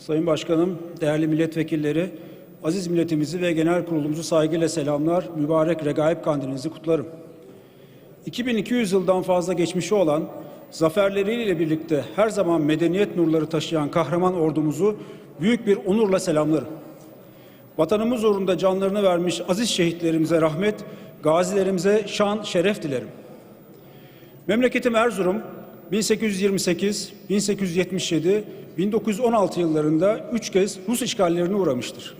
Sayın Başkanım, değerli milletvekilleri, aziz milletimizi ve genel kurulumuzu saygıyla selamlar, mübarek regaib kandilinizi kutlarım. 2200 yıldan fazla geçmişi olan, zaferleriyle birlikte her zaman medeniyet nurları taşıyan kahraman ordumuzu büyük bir onurla selamlarım. Vatanımız uğrunda canlarını vermiş aziz şehitlerimize rahmet, gazilerimize şan, şeref dilerim. Memleketim Erzurum 1828, 1877, 1916 yıllarında üç kez Rus işgallerine uğramıştır.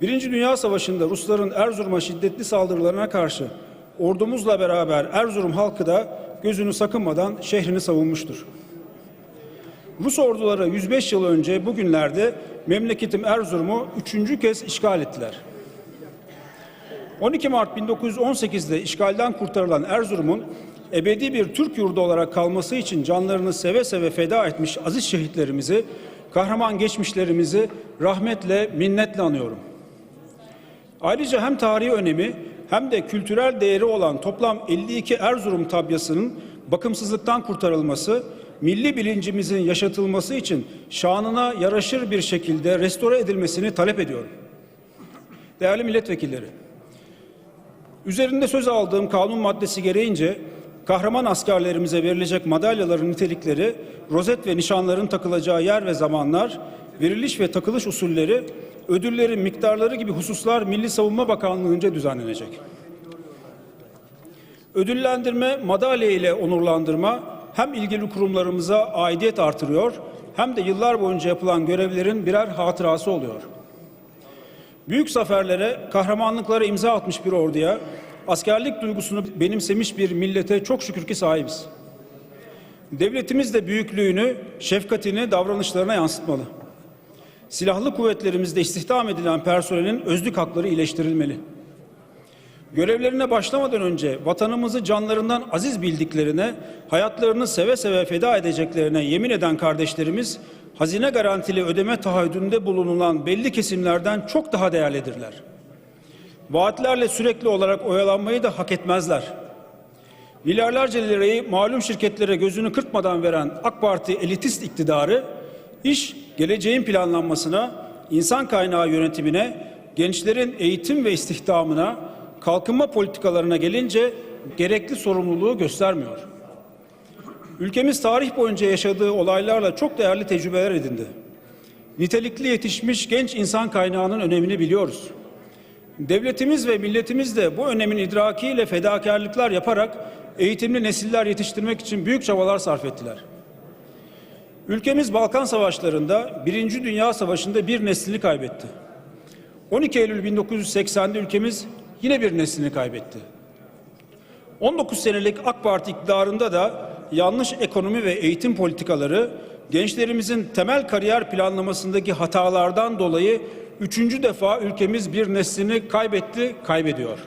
Birinci Dünya Savaşı'nda Rusların Erzurum'a şiddetli saldırılarına karşı ordumuzla beraber Erzurum halkı da gözünü sakınmadan şehrini savunmuştur. Rus orduları 105 yıl önce bugünlerde memleketim Erzurum'u üçüncü kez işgal ettiler. 12 Mart 1918'de işgalden kurtarılan Erzurum'un ebedi bir Türk yurdu olarak kalması için canlarını seve seve feda etmiş aziz şehitlerimizi, kahraman geçmişlerimizi rahmetle, minnetle anıyorum. Ayrıca hem tarihi önemi hem de kültürel değeri olan toplam 52 Erzurum tabyasının bakımsızlıktan kurtarılması, milli bilincimizin yaşatılması için şanına yaraşır bir şekilde restore edilmesini talep ediyorum. Değerli milletvekilleri, üzerinde söz aldığım kanun maddesi gereğince kahraman askerlerimize verilecek madalyaların nitelikleri, rozet ve nişanların takılacağı yer ve zamanlar, veriliş ve takılış usulleri, ödüllerin miktarları gibi hususlar Milli Savunma Bakanlığı'nca düzenlenecek. Ödüllendirme, madalya ile onurlandırma hem ilgili kurumlarımıza aidiyet artırıyor hem de yıllar boyunca yapılan görevlerin birer hatırası oluyor. Büyük zaferlere, kahramanlıklara imza atmış bir orduya, askerlik duygusunu benimsemiş bir millete çok şükür ki sahibiz. Devletimiz de büyüklüğünü, şefkatini davranışlarına yansıtmalı. Silahlı kuvvetlerimizde istihdam edilen personelin özlük hakları iyileştirilmeli. Görevlerine başlamadan önce vatanımızı canlarından aziz bildiklerine, hayatlarını seve seve feda edeceklerine yemin eden kardeşlerimiz, hazine garantili ödeme taahhüdünde bulunulan belli kesimlerden çok daha değerlidirler. Vaatlerle sürekli olarak oyalanmayı da hak etmezler. Milyarlarca lirayı malum şirketlere gözünü kırpmadan veren AK Parti elitist iktidarı, iş geleceğin planlanmasına, insan kaynağı yönetimine, gençlerin eğitim ve istihdamına, kalkınma politikalarına gelince gerekli sorumluluğu göstermiyor. Ülkemiz tarih boyunca yaşadığı olaylarla çok değerli tecrübeler edindi. Nitelikli yetişmiş genç insan kaynağının önemini biliyoruz. Devletimiz ve milletimiz de bu önemin idrakiyle fedakarlıklar yaparak eğitimli nesiller yetiştirmek için büyük çabalar sarf ettiler. Ülkemiz Balkan Savaşları'nda, Birinci Dünya Savaşı'nda bir neslini kaybetti. 12 Eylül 1980'de ülkemiz yine bir neslini kaybetti. 19 senelik AK Parti iktidarında da yanlış ekonomi ve eğitim politikaları gençlerimizin temel kariyer planlamasındaki hatalardan dolayı üçüncü defa ülkemiz bir neslini kaybetti, kaybediyor.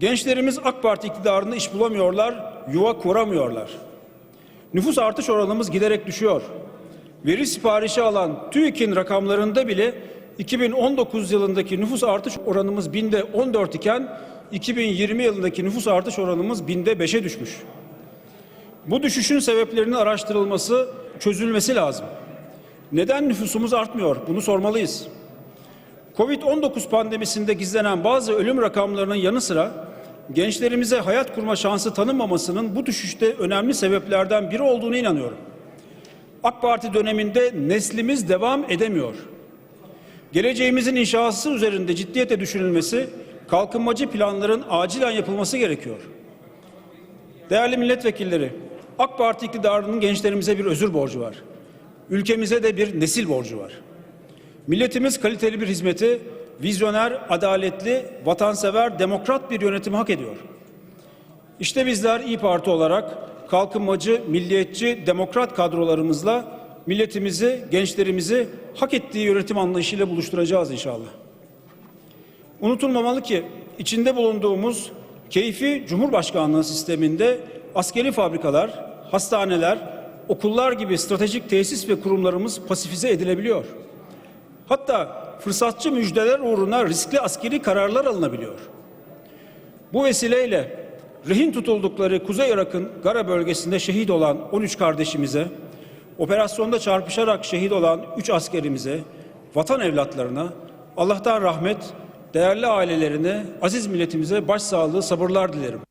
Gençlerimiz AK Parti iktidarında iş bulamıyorlar, yuva kuramıyorlar. Nüfus artış oranımız giderek düşüyor. Veri siparişi alan TÜİK'in rakamlarında bile 2019 yılındaki nüfus artış oranımız binde 14 iken 2020 yılındaki nüfus artış oranımız binde 5'e düşmüş. Bu düşüşün sebeplerinin araştırılması, çözülmesi lazım. Neden nüfusumuz artmıyor? Bunu sormalıyız. Covid-19 pandemisinde gizlenen bazı ölüm rakamlarının yanı sıra gençlerimize hayat kurma şansı tanınmamasının bu düşüşte önemli sebeplerden biri olduğunu inanıyorum. AK Parti döneminde neslimiz devam edemiyor. Geleceğimizin inşası üzerinde ciddiyete düşünülmesi, kalkınmacı planların acilen yapılması gerekiyor. Değerli milletvekilleri, AK Parti iktidarının gençlerimize bir özür borcu var. Ülkemize de bir nesil borcu var. Milletimiz kaliteli bir hizmeti, vizyoner, adaletli, vatansever, demokrat bir yönetim hak ediyor. İşte bizler İyi Parti olarak kalkınmacı, milliyetçi, demokrat kadrolarımızla milletimizi, gençlerimizi hak ettiği yönetim anlayışıyla buluşturacağız inşallah. Unutulmamalı ki içinde bulunduğumuz keyfi Cumhurbaşkanlığı sisteminde askeri fabrikalar, hastaneler, okullar gibi stratejik tesis ve kurumlarımız pasifize edilebiliyor. Hatta fırsatçı müjdeler uğruna riskli askeri kararlar alınabiliyor. Bu vesileyle rehin tutuldukları Kuzey Irak'ın Gara bölgesinde şehit olan 13 kardeşimize, operasyonda çarpışarak şehit olan 3 askerimize, vatan evlatlarına Allah'tan rahmet, değerli ailelerine, aziz milletimize başsağlığı, sabırlar dilerim.